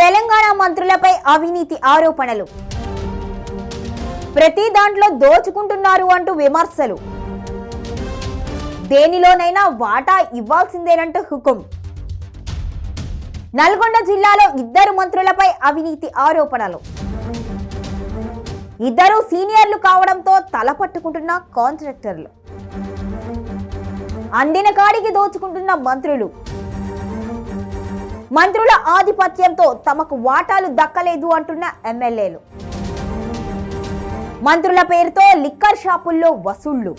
తెలంగాణ మంత్రులపై అవినీతి ఆరోపణలు. ప్రతి దాంట్లో దోచుకుంటున్నారు అంటూ విమర్శలు. దేనిలోనైనా వాటా ఇవ్వాల్సిందేనంటూ హుకుం. నల్గొండ జిల్లాలో ఇద్దరు మంత్రులపై అవినీతి ఆరోపణలు. ఇద్దరు సీనియర్లు కావడంతో తలపట్టుకుంటున్న కాంట్రాక్టర్లు. అందిన కాడికి దోచుకుంటున్న మంత్రులు. మంత్రుల ఆధిపత్యంతో తమకు వాటాలు దక్కలేదు అంటున్న ఎమ్మెల్యేలు. మంత్రుల పేరుతో లిక్కర్ షాపుల్లో వసూళ్ళు.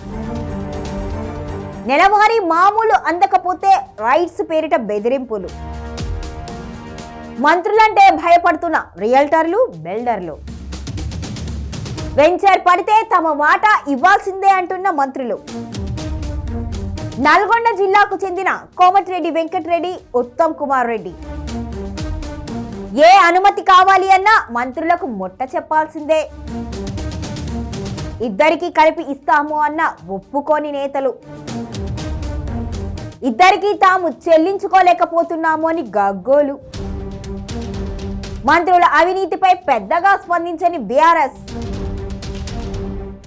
నెలవారీ మామూలు అందకపోతే రైట్స్ పేరిట బెదిరింపులు. మంత్రులంటే భయపడుతున్న రియల్టర్లు బిల్డర్లు. వెంచర్ పడితే తమ వాటా ఇవ్వాల్సిందే అంటున్న మంత్రులు. నల్గొండ జిల్లాకు చెందిన కోమటిరెడ్డి వెంకటరెడ్డి ఉత్తమ్ కుమార్ రెడ్డి. ఏ అనుమతి కావాలి అన్నా మంత్రులకు మొట్ట చెప్పాల్సిందే. ఇద్దరికి కలిపి ఇస్తాము అన్న ఒప్పుకోని నేతలు. ఇద్దరికి తాము చెల్లించుకోలేకపోతున్నాము అని గగ్గోలు. మంత్రుల అవినీతిపై పెద్దగా స్పందించని బీఆర్ఎస్.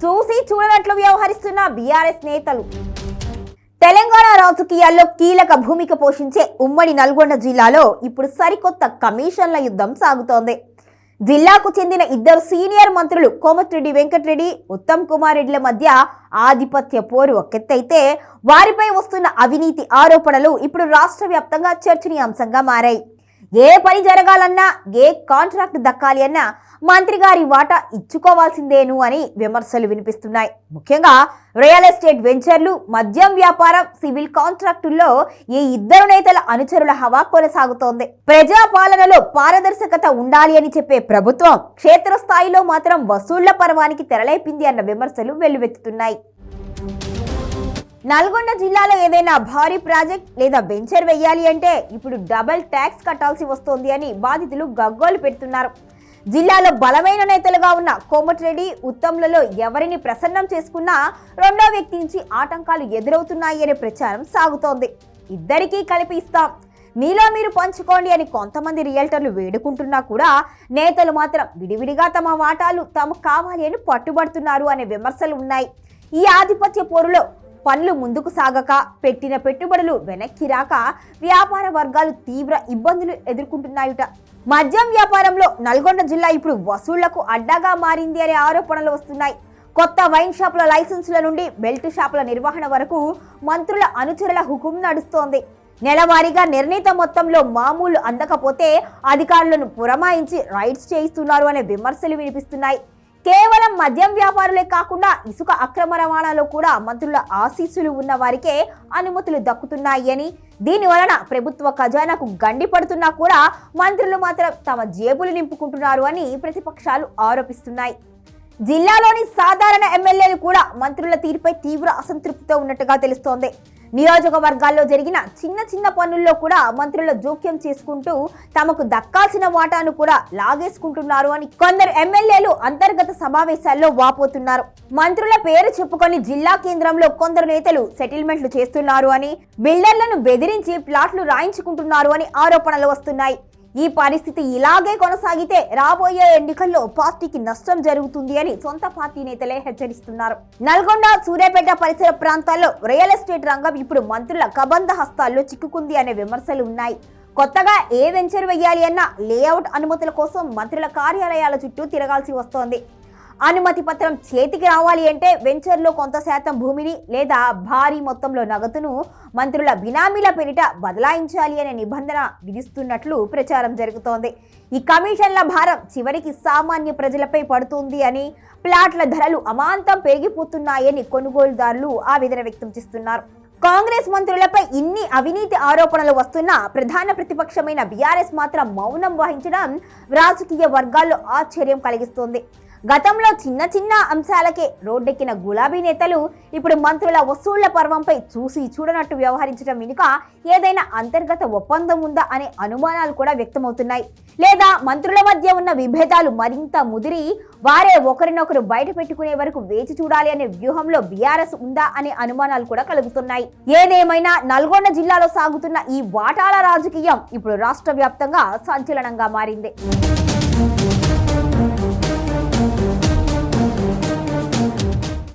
చూసి చూడనట్లు వ్యవహరిస్తున్న బీఆర్ఎస్ నేతలు. తెలంగాణ రాజకీయాల్లో కీలక భూమిక పోషించే ఉమ్మడి నల్గొండ జిల్లాలో ఇప్పుడు సరికొత్త కమిషన్ల యుద్ధం సాగుతోంది. జిల్లాకు చెందిన ఇద్దరు సీనియర్ మంత్రులు కోమటిరెడ్డి వెంకటరెడ్డి ఉత్తమ్ కుమార్ రెడ్డిల మధ్య ఆధిపత్య పోరు ఒకెత్తైతే వారిపై వస్తున్న అవినీతి ఆరోపణలు ఇప్పుడు రాష్ట్ర వ్యాప్తంగా చర్చనీయాంశంగా మారాయి. ఏ పని జరగాలన్నా ఏ కాంట్రాక్ట్ దక్కాలి అన్నా మంత్రి గారి వాటా ఇచ్చుకోవాల్సిందేను అని విమర్శలు వినిపిస్తున్నాయి. ముఖ్యంగా రియల్ ఎస్టేట్ వెంచర్లు మద్యం వ్యాపారం సివిల్ కాంట్రాక్టుల్లో ఈ ఇద్దరు నేతల అనుచరుల హవా కొనసాగుతోంది. ప్రజా పాలనలో పారదర్శకత ఉండాలి అని చెప్పే ప్రభుత్వం క్షేత్రస్థాయిలో మాత్రం వసూళ్ళ పర్వానికి తెరలేపింది అన్న విమర్శలు వెల్లువెత్తుతున్నాయి. నల్గొండ జిల్లాలో ఏదైనా భారీ ప్రాజెక్ట్ లేదా వెంచర్ వెయ్యాలి అంటే ఇప్పుడు డబల్ ట్యాక్స్ కట్టాల్సి వస్తోంది అని బాధితులు గగ్గోలు పెడుతున్నారు. జిల్లాలో బలమైన నేతలుగా ఉన్న కోమటిరెడ్డి ఉత్తమ్లలో ఎవరిని ప్రసన్నం చేసుకున్నా రెండో వ్యక్తి నుంచి ఆటంకాలు ఎదురవుతున్నాయి అనే ప్రచారం సాగుతోంది. ఇద్దరికీ కలిపి ఇస్తాం. మీలో మీరు పంచుకోండి అని కొంతమంది రియల్టర్లు వేడుకుంటున్నా కూడా నేతలు మాత్రం విడివిడిగా తమ వాటాలు తమకు కావాలి అని పట్టుబడుతున్నారు అనే విమర్శలు ఉన్నాయి. ఈ ఆధిపత్య పోరులో పనులు ముందుకు సాగక పెట్టిన పెట్టుబడులు వెనక్కి రాక వ్యాపార వర్గాలు తీవ్ర ఇబ్బందులు ఎదుర్కొంటున్నాయుట. మద్యం వ్యాపారంలో నల్గొండ జిల్లా ఇప్పుడు వసూళ్ళకు అడ్డాగా మారింది అనే ఆరోపణలు వస్తున్నాయి. కొత్త వైన్ షాపుల లైసెన్సుల నుండి బెల్ట్ షాపుల నిర్వహణ వరకు మంత్రుల అనుచరుల హుకుం నడుస్తోంది. నెలవారీగా నిర్ణీత మొత్తంలో మామూలు అందకపోతే అధికారులను పురమాయించి రైడ్స్ చేయిస్తున్నారు అనే విమర్శలు వినిపిస్తున్నాయి. కేవలం మద్యం వ్యాపారులే కాకుండా ఇసుక అక్రమ రవాణాలో కూడా మంత్రుల ఆశీస్సులు ఉన్న వారికే అనుమతులు దక్కుతున్నాయి అని. దీని వలన ప్రభుత్వ ఖజానాకు గండి పడుతున్నా కూడా మంత్రులు మాత్రం తమ జేబులు నింపుకుంటున్నారు అని ప్రతిపక్షాలు ఆరోపిస్తున్నాయి. జిల్లాలోని సాధారణ మంత్రుల తీరుపై తీవ్ర అసంతృప్తితో ఉన్నట్టుగా తెలుస్తోంది. నియోజకవర్గాల్లో జరిగిన చిన్న చిన్న పనుల్లో కూడా మంత్రుల జోక్యం చేసుకుంటూ తమకు దక్కాల్సిన వాటాను కూడా లాగేసుకుంటున్నారు అని కొందరు ఎమ్మెల్యేలు అంతర్గత సమావేశాల్లో వాపోతున్నారు. మంత్రుల పేరు చెప్పుకొని జిల్లా కేంద్రంలో కొందరు నేతలు సెటిల్మెంట్లు చేస్తున్నారు అని బిల్డర్లను బెదిరించి ప్లాట్లు రాయించుకుంటున్నారు అని ఆరోపణలు వస్తున్నాయి. ఈ పరిస్థితి ఇలాగే కొనసాగితే రాబోయే ఎన్నికల్లో పార్టీకి నష్టం జరుగుతుంది అని సొంత పార్టీ నేతలే హెచ్చరిస్తున్నారు. నల్గొండ సూర్యాపేట పరిసర ప్రాంతాల్లో రియల్ ఎస్టేట్ రంగం ఇప్పుడు మంత్రుల కబంధ హస్తాల్లో చిక్కుకుంది అనే విమర్శలు ఉన్నాయి. కొత్తగా ఏ వెంచర్ వెయ్యాలి అన్న లేఅవుట్ అనుమతుల కోసం మంత్రుల కార్యాలయాల చుట్టూ తిరగాల్సి వస్తోంది. అనుమతి పత్రం చేతికి రావాలి అంటే వెంచర్లో కొంత శాతం భూమిని లేదా భారీ మొత్తంలో నగదును మంత్రుల బినామీల పేరిట బదలాయించాలి అనే నిబంధన విధిస్తున్నట్లు ప్రచారం జరుగుతోంది. ఈ కమిషన్ల భారం చివరికి సామాన్య ప్రజలపై పడుతుంది అని ప్లాట్ల ధరలు అమాంతం పెరిగిపోతున్నాయని కొనుగోలుదారులు ఆవేదన వ్యక్తం చేస్తున్నారు. కాంగ్రెస్ మంత్రులపై ఇన్ని అవినీతి ఆరోపణలు వస్తున్నా ప్రధాన ప్రతిపక్షమైన బీఆర్ఎస్ మాత్రం మౌనం వహించడం రాజకీయ వర్గాల్లో ఆశ్చర్యం కలిగిస్తోంది. గతంలో చిన్న చిన్న అంశాలకే రోడ్డెక్కిన గులాబీ నేతలు ఇప్పుడు మంత్రుల వసూళ్ళ పర్వంపై చూసి చూడనట్టు వ్యవహరించడం వెనుక ఏదైనా అంతర్గత ఒప్పందం ఉందా అనే అనుమానాలు కూడా వ్యక్తమవుతున్నాయి. లేదా మంత్రుల మధ్య ఉన్న విభేదాలు మరింత ముదిరి వారే ఒకరినొకరు బయట పెట్టుకునే వరకు వేచి చూడాలి అనే వ్యూహంలో బీఆర్ఎస్ ఉందా అనే అనుమానాలు కూడా కలుగుతున్నాయి. ఏదేమైనా నల్గొండ జిల్లాలో సాగుతున్న ఈ వాటాల రాజకీయం ఇప్పుడు రాష్ట్ర వ్యాప్తంగా సంచలనంగా మారింది.